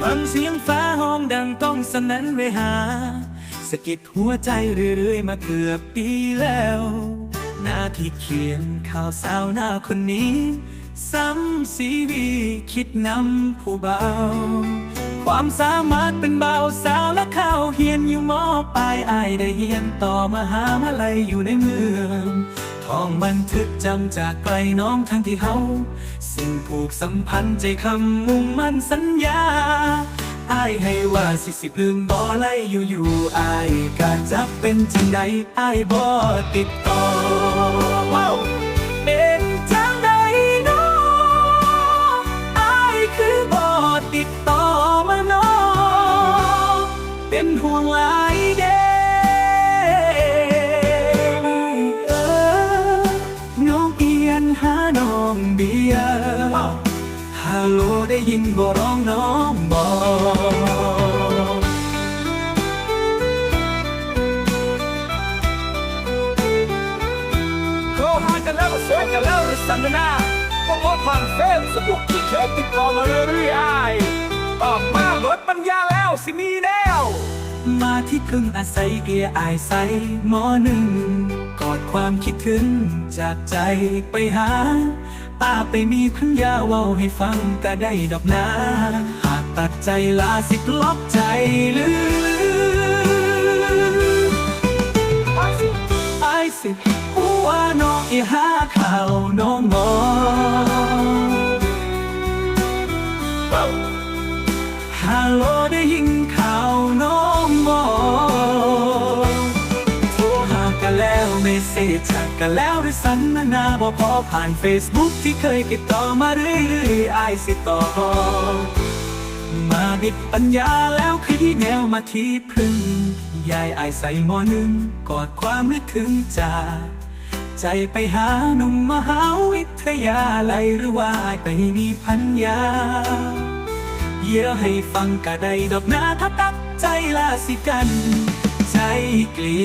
ฟังเสียงฟ้าห้องดังต้องสนั้นเวหาสะกิดหัวใจเรื่อยๆ มาเกือบปีแล้ว หน้าที่เขียนข่าวสาวหน้าคนนี้ ซ้ำสีวีคิดนำผู้เบา ความสามารถเป็นเบาสาวและข้าวเฮียนอยู่มอปลายอายได้เฮียนต่อมาหามาลัยอยู่ในเมือง ท่องบันทึกจำจากไกลน้องทั้งที่เฮาสิ่งผูกสัมพันธ์ใจคำมุ่งมั่นสัญญาอายให้ว่าสิสิลืมบ่ไล่อยู่อยู่อายกาจะเป็นจังใดอายบ่ติดต่อเป็นจังใดเนาะอายคือบ่ติดต่อมาเนาะเป็นห่วงหลาย นหาน้องเบียร์ฮัลโหลได้ยินบ่ร้องน้องบอกโทรหากันแล้วก็สวยกันแล้วหรือสันนาก็งดผ่านเฟซสบุกที่เคยติดต่อมาเรื่อยๆออกมาเบิดปัญญาแล้วสิมีนวมา ที่พึ่งอาศัยเกียร์อายใสหมอหนึ่ง กอดความคิดถึงจากใจไปหาป้าไปมีพัญญาเว้าให้ฟังก็ได้ดอกนาหากตัดใจลาสิล็อกใจลืมไอสิหัวน้องอีหาข่าวน้องมองฮัลโหล กันแล้วเมสเซจจากกันแล้วด้วยสันนาบอพอผ่าน Facebook ที่เคยติดต่อมาเรื่อยๆไอสิต่อ มาบิดปัญญาแล้วขี้แนวมาที่พึ่ง ยายไอใส่หมอหนึ่งกอดความนึกถึงจากใจไปหาหนุ่มมหาวิทยาลัยหรือว่าไปมีพัญญา เยอะให้ฟังกะได้ดอกหน้าถ้าตักใจลาสิกัน ใจกลี